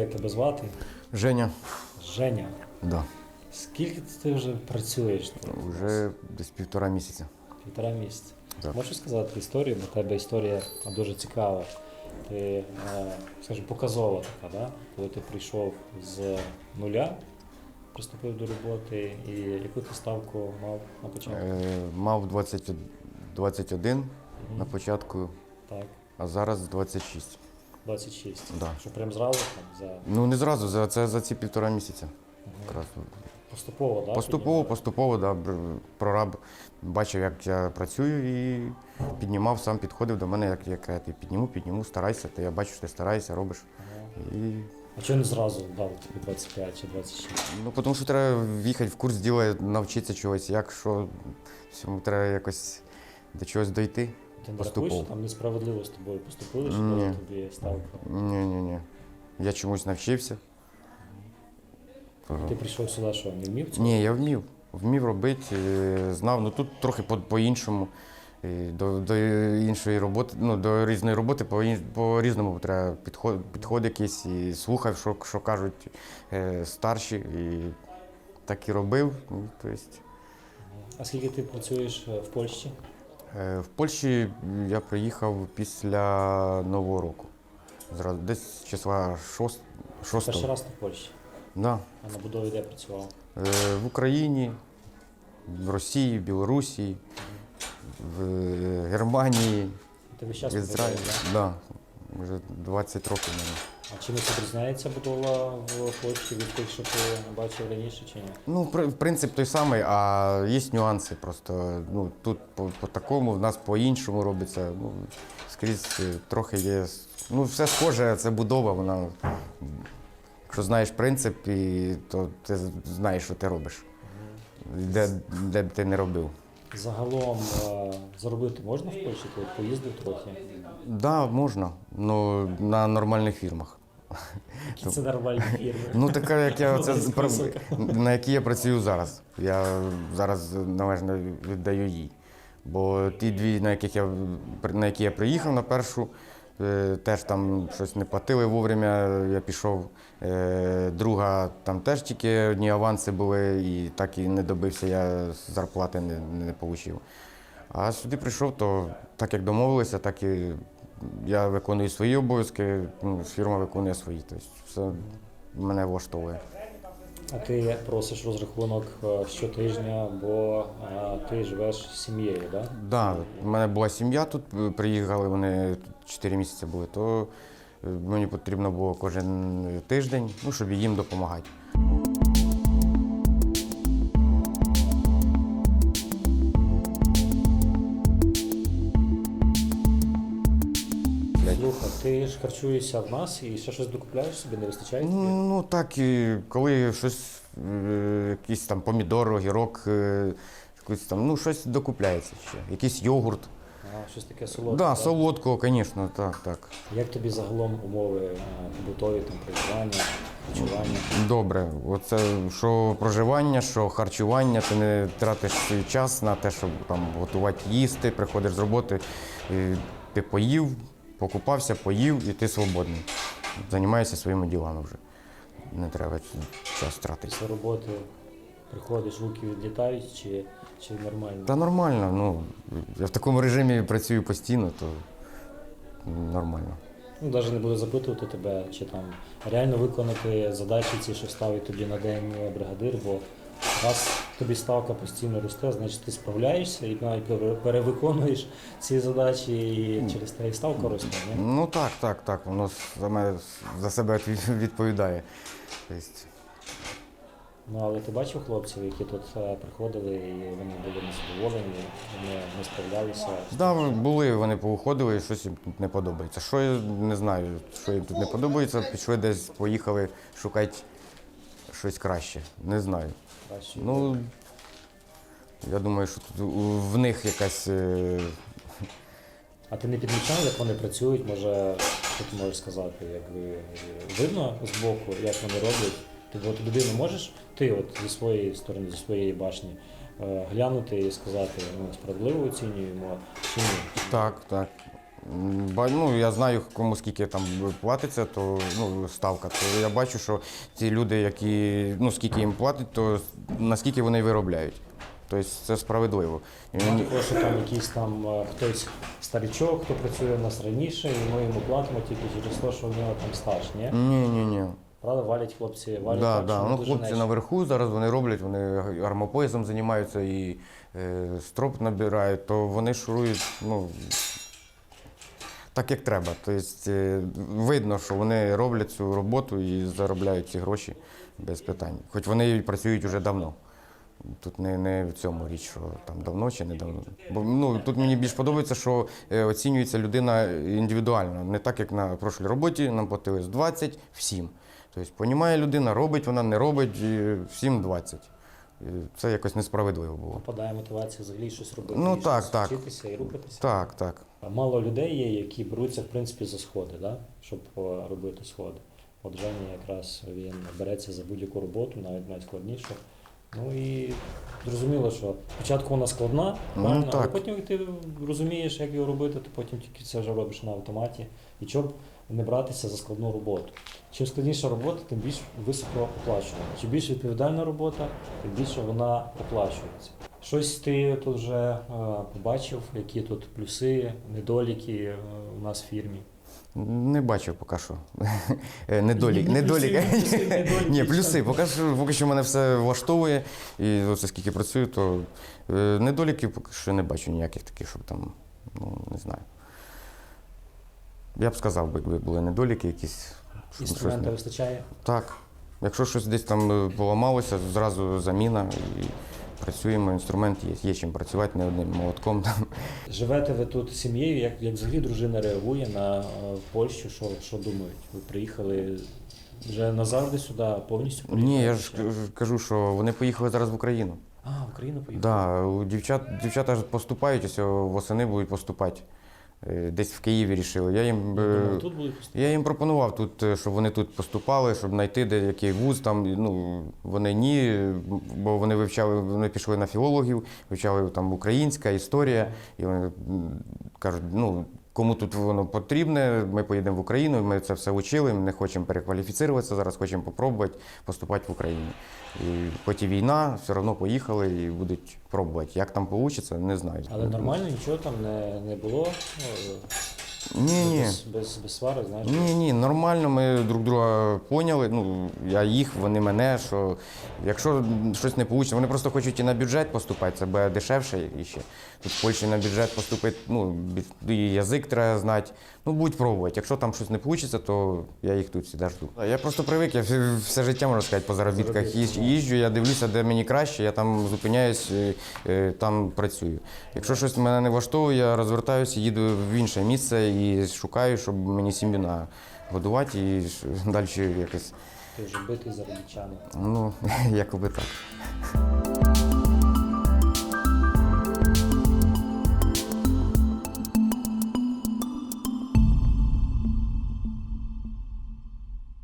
як тебе звати? Женя, Женя. да, Скільки ти вже працюєш тут? вже десь півтора місяця. Півтора місяця. Так. Можеш сказати історію, бо в тебе історія дуже цікава. Ти, е, скажімо, показова така, да? коли ти прийшов з нуля, приступив до роботи, і яку ти ставку мав на початку? Е, мав 20, 21 на початку, Так, а зараз 26. 26. Да. Що прям зразу там, за Ну не зразу, за це за ці півтора місяця. Якраз. поступово, да? Поступово, поступово, да, бр- прораб бачив, як я працюю і піднімав, сам підходив до мене, як, як я ти підніму, підніму, старайся, то я бачу, що ти стараєшся, робиш. І, А чого не зразу дав тобі 25 чи 26? ну, тому що треба в'їхати в курс діла, навчитися чогось, як, що, всьому треба якось до чогось дойти. Ти не рахуєш, що там несправедливо з тобою поступили, що Ні. тобі ставку? Ні, ні, ні. Я чомусь навчився. Ти прийшов сюди, що не вмів цього? Ні, я вмів. Вмів робити, е, знав. Ну тут трохи по- по-іншому. Е, До, до іншої роботи, ну, до різної роботи по, ін- по-різному треба підход, підход якийсь і слухав, що, що кажуть е, старші. І так і робив. Ну, то есть, А скільки ти працюєш е, в Польщі? Е, в Польщі я приїхав після Нового року. Зразу, десь числа 6, Перший раз ти в Польщі, Да. а на будові де працював? Е, В Україні, в Росії, в Білорусі, в е, Германії, Ти весь час в в Ізраїлі. будові, да? Вже 20 років в мене. А чимось відрізняється будова в Польщі від тих, що ти бачив раніше чи ні? Ну, при- принцип той самий, а є нюанси просто. Ну, тут по, по такому, в нас по-іншому робиться. Ну, скрізь е, трохи є. Ну, все схоже, це будова, вона. Якщо знаєш принцип, і, то ти знаєш, що ти робиш. Де, де б ти не робив. Загалом е, заробити можна в Польщі? коли от поїздив трохи. Да, можна, ну на нормальних фірмах. Які це нормальні фірми? Ну, така, як я це на якій я працюю зараз. Я зараз належно віддаю їй. Бо ті дві, на яких я на які я приїхав на першу, теж там щось не платили вовремя, я пішов. Е, Друга там теж тільки одні аванси були, і так і не добився, я зарплати не, не отримав. А сюди прийшов, то так як домовилися, так і я виконую свої обов'язки, ну, фірма виконує свої. Тобто все мене влаштовує. А ти просиш розрахунок е, щотижня, бо е, ти живеш з сім'єю, так? Да? Да, в мене була сім'я тут, е, приїхали, вони 4 місяці були, то мені потрібно було кожен тиждень, ну, щоб їм допомагати. Ти ж харчуєшся в нас і ще щось докупляєш собі, не вистачає тобі? Ну так, і коли щось, е, якийсь там помідор, огірок, е, там, ну щось докупляється ще. Якийсь йогурт. Ага, щось таке солодке. Да, так? солодкого, звісно, так, так. Як тобі загалом умови е, побутові, там, проживання, харчування? Добре, оце що проживання, що харчування, ти не тратиш свій час на те, щоб там готувати їсти, приходиш з роботи, ти поїв, покупався, поїв і ти свободний. Займаєшся своїми ділами вже. Не треба час тратити. Після роботи приходиш, руки відлітають чи, чи нормально? Та нормально, ну я в такому режимі працюю постійно, то нормально. Ну, навіть не буду запитувати тебе, чи там реально виконати задачі ці, що ставить тобі на день бригадир, бо раз тобі ставка постійно росте, значить ти справляєшся і навіть перевиконуєш ці задачі, і через те і ставка росте. Ні? Ну так, так, так. Воно за за себе відповідає. Тобто, Ну але ти бачив хлопців, які тут е, приходили і вони були незадоволені, вони не справлялися. Да, були, вони поуходили, і щось їм тут не подобається. Що я не знаю, що їм тут не подобається, пішли десь, поїхали шукати щось краще. Не знаю. Краще. Ну, я думаю, що тут в них якась. е, А ти не підмічав, як вони працюють? Може, що ти можеш сказати, якби видно з боку, як вони роблять? Ти от людину можеш, ти от зі своєї сторони, зі своєї башні, е, глянути і сказати, ну, справедливо оцінюємо чи ні? Так, так. Ну, я знаю, кому скільки там платиться, то ну, ставка. То я бачу, що ці люди, які ну, скільки їм платять, то наскільки вони виробляють. Тобто це справедливо. І мені- Також там якийсь там хтось старичок, хто працює в нас раніше, і ми йому платимо тільки через те, що в нього там стаж, ні? Ні, ні, ні. Правда, валять хлопці, валять Да, так, да. Ну, хлопці нечесно. наверху зараз вони роблять, вони армопоясом займаються і е, строп набирають, то вони шурують, ну. Так як треба. Тобто е, видно, що вони роблять цю роботу і заробляють ці гроші без питань. Хоч вони працюють вже давно. Тут не, не в цьому річ, що там давно чи не давно. Бо ну тут мені більш подобається, що е, оцінюється людина індивідуально, не так як на прошлій роботі нам платили з 20 всім. Тобто, понімає людина, робить вона, не робить, всім 20. Це якось несправедливо було. Попадає мотивація взагалі щось робити, Ну, і так, щось так. вчитися і рухатися. Так, так. Мало людей є, які беруться в принципі за сходи, да? щоб е, робити сходи. От Женя якраз він береться за будь-яку роботу, навіть найскладнішу. Ну і зрозуміло, що спочатку вона складна, Ну, правильно, але потім ти розумієш, як його робити, то потім тільки це вже робиш на автоматі. І щоб не братися за складну роботу. Чим складніша робота, тим більш високо оплачувана. Чим більш відповідальна робота, тим більше вона оплачується. Щось ти тут вже е, побачив, які тут плюси, недоліки е, у нас в фірмі. Не бачив поки що. Е, Недолік. Ні, плюси, Недолік. недоліки, Ні, плюси. Поки що, поки що мене все влаштовує. І оце скільки працюю, то е, недоліків поки що не бачу ніяких таких, щоб там, ну не знаю. Я б сказав, якби були недоліки якісь. щоб щось Інструмента не- вистачає. Так. Якщо щось десь там е, поламалося, зразу заміна і працюємо. Інструмент є, є чим працювати, не одним молотком. Там. Живете ви тут з сім'єю, як, як взагалі дружина реагує на е, Польщу, що, що думають? Ви приїхали вже назавжди сюди, повністю приїхали? Ні, я ж кажу- кажу, що вони поїхали зараз в Україну. А, в Україну поїхали? Да, у дівчат, дівчата ж поступають, ось восени будуть поступати. Е, Десь в Києві рішили. Я їм, е, тут будуть поступати? я їм пропонував тут, е, щоб вони тут поступали, щоб знайти деякий вуз. Там, ну, вони ні, бо вони вивчали, вони пішли на філологів, вивчали там українська історія, і вони кажуть, ну. Кому тут воно потрібне, ми поїдемо в Україну, ми це все учили, ми не хочемо перекваліфіцируватися, зараз хочемо спробувати поступати в Україну. І Потім війна, все одно поїхали і будуть пробувати. Як там вийде, не знаю. Але нормально, нічого там не, не було? Ну, Ні, ні. Без, без, без свари, знаєш? Ні, ні, нормально, ми друг друга поняли. Ну, я їх, вони мене, що якщо щось не вийде, вони просто хочуть і на бюджет поступати, це буде дешевше і ще. Тут в Польщі на бюджет поступити, ну, і язик треба знати. Ну, будуть пробувати. Якщо там щось не вийде, то я їх тут завжди жду. Я просто привик, я все- життя, можна сказати, по заробітках Заробітки, їжджу, я дивлюся, де мені краще, я там зупиняюсь, е, е, там працюю. Якщо щось мене не влаштовує, я розвертаюся, їду в інше місце і шукаю, щоб мені сім'ю нагодувати і далі якось, Ти вже битий заробітчани. ну, якоби так.